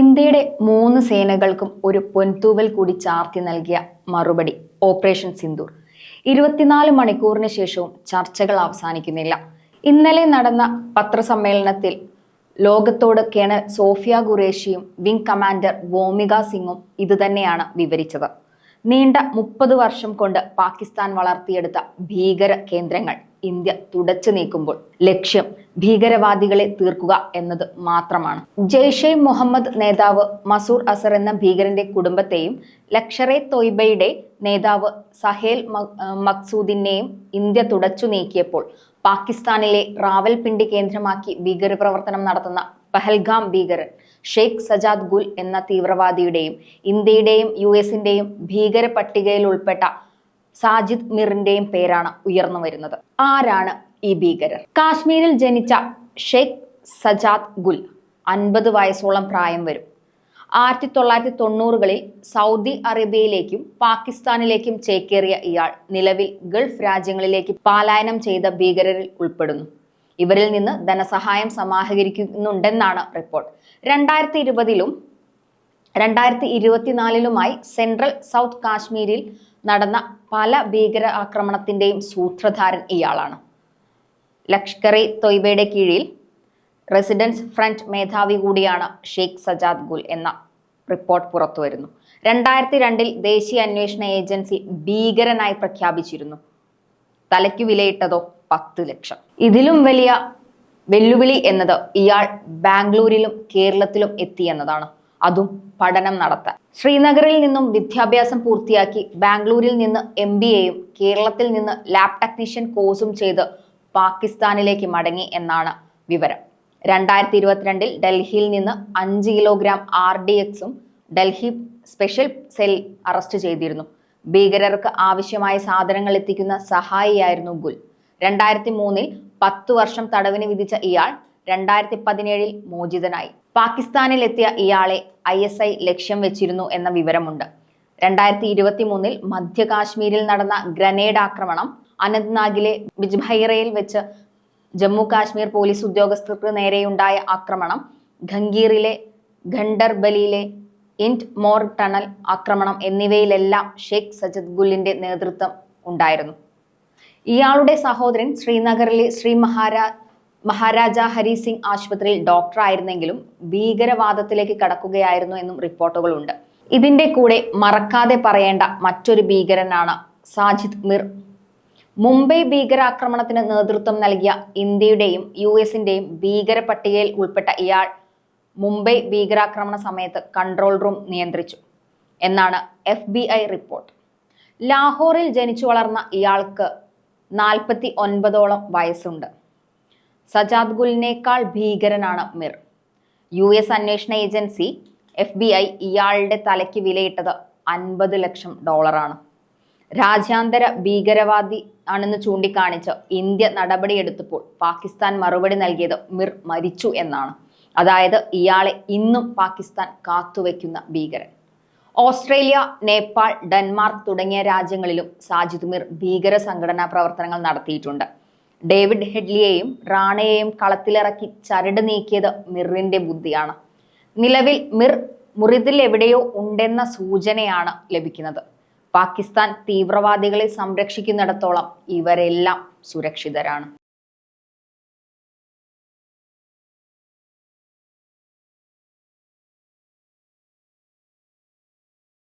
ഇന്ത്യയുടെ മൂന്ന് സേനകൾക്കും ഒരു പൊൻതൂവൽ കൂടി ചാർത്തി നൽകിയ മറുപടി ഓപ്പറേഷൻ സിന്ദൂർ. ഇരുപത്തിനാല് മണിക്കൂറിന് ശേഷവും ചർച്ചകൾ അവസാനിക്കുന്നില്ല. ഇന്നലെ നടന്ന പത്രസമ്മേളനത്തിൽ ലോകത്തോട് കേണൽ സോഫിയ ഖുറേഷിയും വിംഗ് കമാൻഡർ വോമിക സിംഗും ഇതുതന്നെയാണ് വിവരിച്ചത്. നീണ്ട മുപ്പത് വർഷം കൊണ്ട് പാകിസ്ഥാൻ വളർത്തിയെടുത്ത ഭീകര കേന്ദ്രങ്ങൾ. ഇന്ത്യ തുടച്ചു നീക്കുമ്പോൾ ലക്ഷ്യം ഭീകരവാദികളെ തീർക്കുക എന്നത് മാത്രമാണ്. ജെയ്ഷെ മുഹമ്മദ് നേതാവ് മസൂർ അസർ എന്ന ഭീകരന്റെ കുടുംബത്തെയും ലക്ഷറെ തൊയ്ബയുടെ നേതാവ് സഹേൽ മക്സൂദിനെയും ഇന്ത്യ തുടച്ചു നീക്കിയപ്പോൾ പാകിസ്ഥാനിലെ റാവൽപിണ്ടി കേന്ദ്രമാക്കി ഭീകരപ്രവർത്തനം നടത്തുന്ന പഹൽഗാം ഭീകരൻ ഷെയ്ഖ് സജാദ് ഗുൽ എന്ന തീവ്രവാദിയുടെയും ഇന്ത്യയുടെയും യു എസിന്റെയും ഭീകര പട്ടികയിൽ ഉൾപ്പെട്ട സാജിദ് മിറിന്റെയും പേരാണ് ഉയർന്നു വരുന്നത്. ആരാണ് ഈ ഭീകരർ? കാശ്മീരിൽ ജനിച്ച ഷെയ്ഖ് സജാദ് ഗുൽ അൻപത് വയസ്സോളം പ്രായം വരും. ആയിരത്തി തൊള്ളായിരത്തി തൊണ്ണൂറുകളിൽ സൗദി അറേബ്യയിലേക്കും പാകിസ്ഥാനിലേക്കും ചേക്കേറിയ ഇയാൾ നിലവിൽ ഗൾഫ് രാജ്യങ്ങളിലേക്ക് പലായനം ചെയ്ത ഭീകരരിൽ ഉൾപ്പെടുന്നു. ഇവരിൽ നിന്ന് ധനസഹായം സമാഹരിക്കുന്നുണ്ടെന്നാണ് റിപ്പോർട്ട്. രണ്ടായിരത്തി ഇരുപതിലും രണ്ടായിരത്തി ഇരുപത്തിനാലിലുമായി സെൻട്രൽ സൗത്ത് കാശ്മീരിൽ നടന്ന പല ഭീകര ആക്രമണത്തിന്റെയും സൂത്രധാരൻ ഇയാളാണ്. ലഷ്കർ ഇ തൊയ്ബയുടെ കീഴിൽ റെസിഡൻസ് ഫ്രണ്ട് മേധാവി കൂടിയാണ് ഷെയ്ഖ് സജാദ് ഗുൽ എന്ന റിപ്പോർട്ട് പുറത്തുവരുന്നു. രണ്ടായിരത്തി രണ്ടിൽ ദേശീയ അന്വേഷണ ഏജൻസി ഭീകരനായി പ്രഖ്യാപിച്ചിരുന്നു. തലയ്ക്കു വിലയിട്ടതോ പത്ത് ലക്ഷം. ഇതിലും വലിയ വെല്ലുവിളി എന്നത് ഇയാൾ ബാംഗ്ലൂരിലും കേരളത്തിലും എത്തിയെന്നതാണ് അതും പഠനം നടത്താൻ. ശ്രീനഗറിൽ നിന്നും വിദ്യാഭ്യാസം പൂർത്തിയാക്കി ബാംഗ്ലൂരിൽ നിന്ന് എം ബി എയും കേരളത്തിൽ നിന്ന് ലാബ് ടെക്നീഷ്യൻ കോഴ്സും ചെയ്ത് പാകിസ്ഥാനിലേക്ക് മടങ്ങി എന്നാണ് വിവരം. രണ്ടായിരത്തി ഇരുപത്തിരണ്ടിൽ ഡൽഹിയിൽ നിന്ന് അഞ്ച് കിലോഗ്രാം ആർ ഡി എക്സും ഡൽഹി സ്പെഷ്യൽ സെൽ അറസ്റ്റ് ചെയ്തിരുന്നു. ഭീകരർക്ക് ആവശ്യമായ സാധനങ്ങൾ എത്തിക്കുന്ന സഹായിയായിരുന്നു ഗുൽ. രണ്ടായിരത്തി മൂന്നിൽ പത്തു വർഷം തടവിന് വിധിച്ച ഇയാൾ രണ്ടായിരത്തി പതിനേഴിൽ മോചിതനായി. പാകിസ്ഥാനിലെത്തിയ ഇയാളെ ഐ എസ് ഐ ലക്ഷ്യം വെച്ചിരുന്നു എന്ന വിവരമുണ്ട്. രണ്ടായിരത്തി ഇരുപത്തി മൂന്നിൽ മധ്യ കാശ്മീരിൽ നടന്ന ഗ്രനേഡ് ആക്രമണം അനന്ത്നാഗിലെ ബിജ്ഭൈറയിൽ വെച്ച് ജമ്മു കാശ്മീർ പോലീസ് ഉദ്യോഗസ്ഥർക്ക് നേരെയുണ്ടായ ആക്രമണം ഖംഗീറിലെ ഖണ്ടർബലിയിലെ ഇന്റ് മോർ ടണൽ ആക്രമണം എന്നിവയിലെല്ലാം ഷെയ്ഖ് സജദ് ഗുല്ലിന്റെ നേതൃത്വം ഉണ്ടായിരുന്നു. ഇയാളുടെ സഹോദരൻ ശ്രീനഗറിലെ ശ്രീ മഹാരാ മഹാരാജ ഹരി സിംഗ് ആശുപത്രിയിൽ ഡോക്ടറായിരുന്നെങ്കിലും ഭീകരവാദത്തിലേക്ക് കടക്കുകയായിരുന്നു എന്നും റിപ്പോർട്ടുകളുണ്ട്. ഇതിന്റെ കൂടെ മറക്കാതെ പറയേണ്ട മറ്റൊരു ഭീകരനാണ് സാജിദ് മിർ. മുംബൈ ഭീകരാക്രമണത്തിന് നേതൃത്വം നൽകിയ ഇന്ത്യയുടെയും യു എസിന്റെയും ഭീകര പട്ടികയിൽ ഉൾപ്പെട്ട ഇയാൾ മുംബൈ ഭീകരാക്രമണ സമയത്ത് കൺട്രോൾ റൂം നിയന്ത്രിച്ചു എന്നാണ് എഫ് ബി ഐ റിപ്പോർട്ട്. ലാഹോറിൽ ജനിച്ചു വളർന്ന ഇയാൾക്ക് നാൽപ്പത്തി ഒൻപതോളം വയസ്സുണ്ട്. സജാദ് ഗുലിനേക്കാൾ ഭീകരനാണ് മിർ. യു എസ് അന്വേഷണ ഏജൻസി എഫ് ബി ഐ ഇയാളുടെ തലയ്ക്ക് വിലയിട്ടത് അൻപത് ലക്ഷം ഡോളറാണ്. രാജ്യാന്തര ഭീകരവാദി ആണെന്ന് ചൂണ്ടിക്കാണിച്ച് ഇന്ത്യ നടപടിയെടുത്തപ്പോൾ പാകിസ്ഥാൻ മറുപടി നൽകിയത് മിർ മരിച്ചു എന്നാണ്. അതായത് ഇയാളെ ഇന്നും പാകിസ്ഥാൻ കാത്തുവെക്കുന്ന ഭീകരൻ. ഓസ്ട്രേലിയ നേപ്പാൾ ഡെൻമാർക്ക് തുടങ്ങിയ രാജ്യങ്ങളിലും സാജിദ് മിർ ഭീകര സംഘടനാ പ്രവർത്തനങ്ങൾ നടത്തിയിട്ടുണ്ട്. ഡേവിഡ് ഹെഡ്ലിയെയും റാണയെയും കളത്തിലിറക്കി ചരട് നീക്കിയത് മിറിന്റെ ബുദ്ധിയാണ്. നിലവിൽ മിർ മുറിതിൽ എവിടെയോ ഉണ്ടെന്ന സൂചനയാണ് ലഭിക്കുന്നത്. പാകിസ്ഥാൻ തീവ്രവാദികളെ സംരക്ഷിക്കുന്നിടത്തോളം ഇവരെല്ലാം സുരക്ഷിതരാണ്.